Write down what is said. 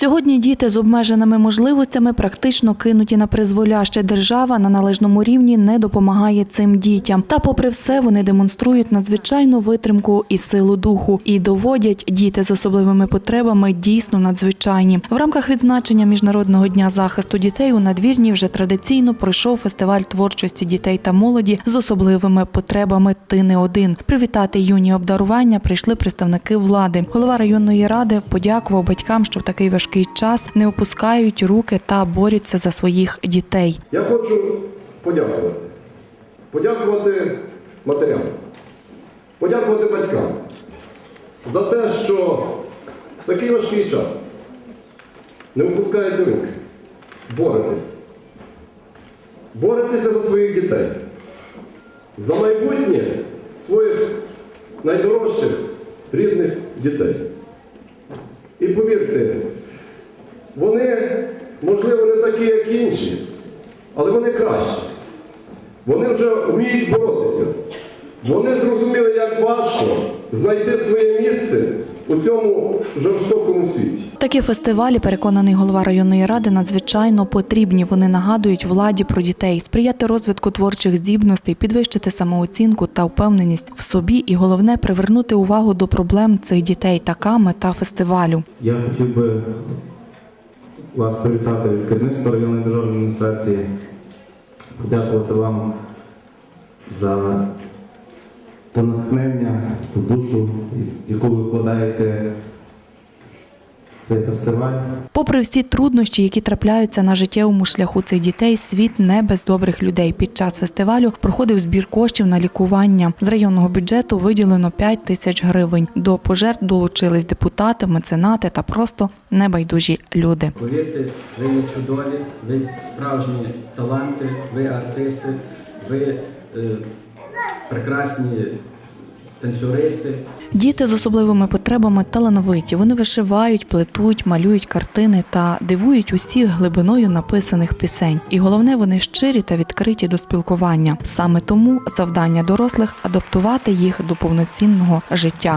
Сьогодні діти з обмеженими можливостями практично кинуті на призволяще. Держава на належному рівні не допомагає цим дітям. Та, попри все, вони демонструють надзвичайну витримку і силу духу і доводять діти з особливими потребами дійсно надзвичайні. В рамках відзначення міжнародного дня захисту дітей у надвірні вже традиційно пройшов фестиваль творчості дітей та молоді з особливими потребами. Ти не один. Привітати юні обдарування прийшли представники влади. Голова районної ради подякував батькам, що в такий важкий час не опускають руки та борються за своїх дітей. Я хочу подякувати. Подякувати матерям, подякувати батькам за те, що в такий важкий час не опускаєте руки, боретесь. Боретеся за своїх дітей, за майбутнє своїх найдорожчих рідних дітей. І повірте, вони, можливо, не такі, як інші, але вони кращі. Вони вже вміють боротися. Вони зрозуміли, як важко знайти своє місце у цьому жорстокому світі. Такі фестивалі, переконаний голова районної ради, надзвичайно потрібні. Вони нагадують владі про дітей, сприяти розвитку творчих здібностей, підвищити самооцінку та впевненість в собі, і головне привернути увагу до проблем цих дітей. Така мета фестивалю. Я хотів би вас привітати від керівництва районної державної адміністрації, подякувати вам за то натхнення, ту душу, яку ви вкладаєте цей фестиваль. Попри всі труднощі, які трапляються на життєвому шляху цих дітей, світ не без добрих людей. Під час фестивалю проходив збір коштів на лікування. З районного бюджету виділено 5 тисяч гривень. До пожертв долучились депутати, меценати та просто небайдужі люди. Повірте, ви є чудові, ви справжні таланти, ви артисти, ви е, прекрасні танцюристи. Діти з особливими потребами талановиті. Вони вишивають, плетуть, малюють картини та дивують усіх глибиною написаних пісень. І головне, вони щирі та відкриті до спілкування. Саме тому завдання дорослих адаптувати їх до повноцінного життя.